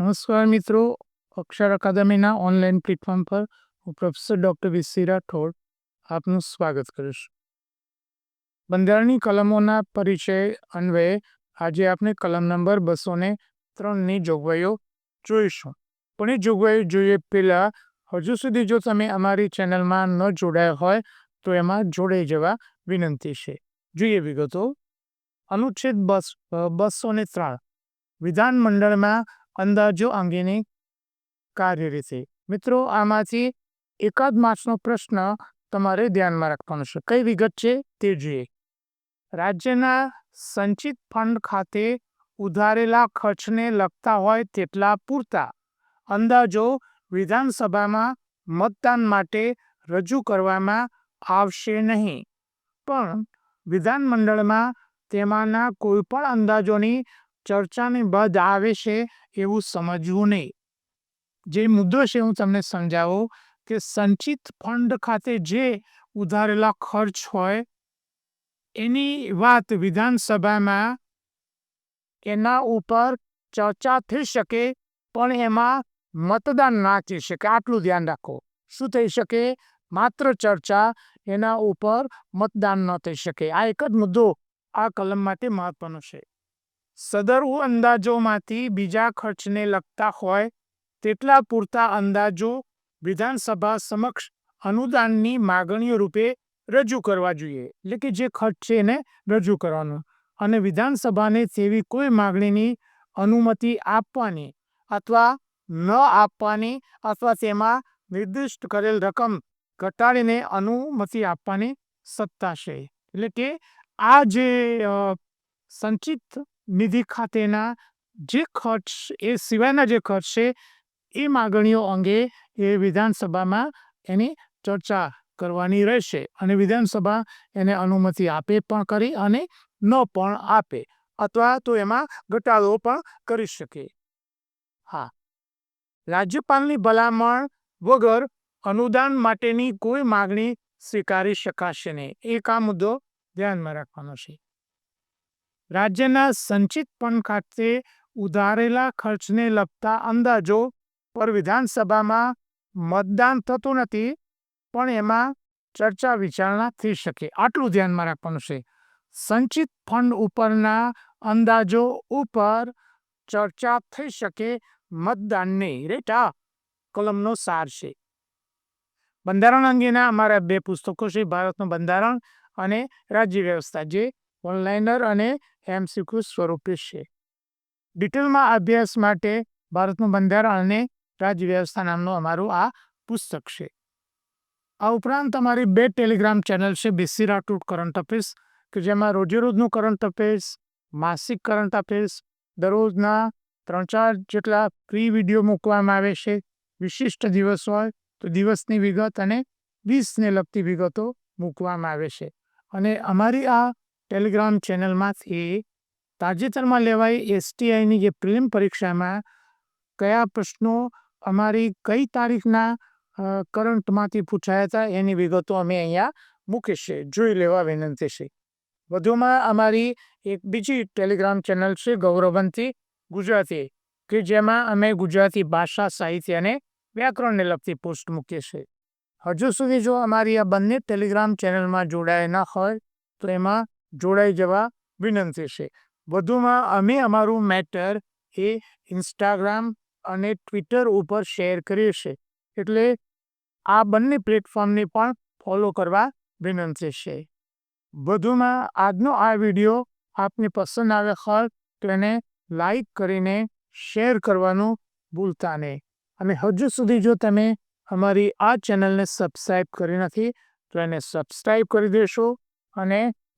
નમસ્કાર મિત્રો, અક્ષર અકાદમીના online platform પર હું પ્રોફેસર ડૉક્ટર વીસી રાઠોડ આપનું સ્વાગત કરીશ. બંધારણની કલમોના પરિચય અન્વયે આજે આપણે કલમ નંબર બસો ને ત્રણની જોગવાઈઓ જોઈશું. પણ એ જોગવાઈઓ જોઈએ પહેલાં, હજુ સુધી જો તમે અમારી ચેનલમાં ન જોડાયા હોય, તો એમાં જોડાઈ જવા વિનંતી છે. જોઈએ વિગતો. અનુચ્છેદ બસ બસો ને ત્રણ. વિધાનમંડળમાં અંદાજો અંગેની કાર્યરીતિ મિત્રો, આમાંથી એકાદ માર્ક્સનો પ્રશ્ન તમારે ધ્યાનમાં રાખવાનો છે. કઈ વિગત છે તે જોઈએ. રાજ્યના સંચિત ફંડ ખાતે ઉધારેલા ખર્ચને લગતા હોય તેટલા પૂરતા અંદાજો વિધાનસભામાં મતદાન માટે રજૂ કરવામાં આવશે નહીં. પણ વિધાનમંડળમાં તેમાંના કોઈપણ અંદાજોની ચર્ચાની બધ આવે છે એવું સમજવું નહીં. જે મુદ્દો છે હું તમને સમજાવું કે સંચિત ફંડ ખાતે જે ઉધારેલા ખર્ચ હોય, એની વાત વિધાનસભામાં એના ઉપર ચર્ચા થઈ શકે, પણ એમાં મતદાન ના થઈ શકે. આટલું ધ્યાન રાખો. શું થઈ શકે? માત્ર ચર્ચા એના ઉપર મતદાન ન થઈ શકે. આ એક જ મુદ્દો આ કલમ માટે મહત્વનો છે. સદરુ અંદાજોમાંથી બીજા ખર્ચને લગતા હોય તેટલા પૂરતા અંદાજો વિધાનસભા સમક્ષ અનુદાનની માગણીઓ રૂપે રજૂ કરવા જોઈએ. એટલે કે જે ખર્ચ છે એને રજૂ કરવાનો. અને વિધાનસભાને તેવી કોઈ માગણીની અનુમતિ આપવાની અથવા ન આપવાની અથવા તેમાં નિર્દિષ્ટ કરેલ રકમ ઘટાડીને અનુમતિ આપવાની સત્તા છે. એટલે કે આ જે સંચિત નિધિ ખાતેના જે ખર્ચ એ સિવાયના જે ખર્ચ છે, એ માગણીઓ અંગે એ વિધાનસભામાં એની ચર્ચા કરવાની રહેશે અને વિધાનસભા એને અનુમતિ આપે પણ કરી અને ન પણ આપે, અથવા તો એમાં ઘટાડો પણ કરી શકે. હા. રાજ્યપાલની ભલામણ વગર અનુદાન માટેની કોઈ માગણી સ્વીકારી શકાશે નહીં. એક આ મુદ્દો ધ્યાનમાં રાખવાનો છે. રાજ્યના સંચિત પણ ખાતે ઉધારેલા ખર્ચને લગતા અંદાજો પર વિધાનસભામાં મતદાન થતું નથી, પણ એમાં ચર્ચા વિચારણા થઈ શકે. આટલું ધ્યાનમાં રાખવાનું છે. સંચિત ફંડ ઉપરના અંદાજો ઉપર ચર્ચા થઈ શકે મતદાનને. રેટા, કલમનો સાર છે. બંધારણ અંગેના અમારા બે પુસ્તકો છે, ભારતનું બંધારણ અને રાજ્ય વ્યવસ્થા. જે ઓનલાઈનર અને એમસીક્યુ સ્વરૂપે છે. ડિટેલમાં અભ્યાસ માટે ભારતનું બંધારણ અને રાજ્ય વ્યવસ્થા નામનું અમારું આ પુસ્તક છે. આ ઉપરાંત અમારી બે ટેલિગ્રામ ચેનલ છે, B C Rathod current affairs, કે જેમાં રોજેરોજનું કરંટ અફેર્સ, માસિક કરંટ અફેર્સ, દરરોજના ત્રણ ચાર જેટલા ફ્રી વીડિયો મૂકવામાં આવે છે, વિશિષ્ટ દિવસ હોય તો દિવસની વિગત અને વીસને લગતી વિગતો મૂકવામાં આવે છે. અને અમારી આ ટેલિગ્રામ ચેનલમાંથી તાજેતરમાં લેવાઈ એસટીઆઈની જે પ્રિલિમ પરીક્ષામાં કયા પ્રશ્નો અમારી કઈ તારીખના કરંટમાંથી પૂછાયા હતા એની વિગતો અમે અહીંયા મૂકીશે જોઈ લેવા વિનંતી છે. વધુમાં અમારી એક બીજી ટેલિગ્રામ ચેનલ છે, ગૌરવંતી ગુજરાતી, કે જેમાં અમે ગુજરાતી ભાષા, સાહિત્ય અને વ્યાકરણને લગતી પોસ્ટ મૂકીએ છીએ. હજુ સુધી જો અમારી આ બંને ટેલિગ્રામ ચેનલમાં જોડાયા ન હોય, તો એમાં જોડાઈ જવા વિનંતી છે. વધુમાં અમે અમારું મેટર એ ઇન્સ્ટાગ્રામ અને ટ્વિટર ઉપર શેર કરીએ છીએ. એટલે આ બંને પ્લેટફોર્મને પણ ફોલો કરવા વિનંતી છે. વધુમાં આજનો આ વીડિયો આપને પસંદ આવે હોય તો એને લાઈક કરીને શેર કરવાનું ભૂલતા નહીં. અને હજુ સુધી જો તમે અમારી આ ચેનલને સબસ્ક્રાઈબ કરી નથી તો એને સબસ્ક્રાઈબ કરી દેશો અને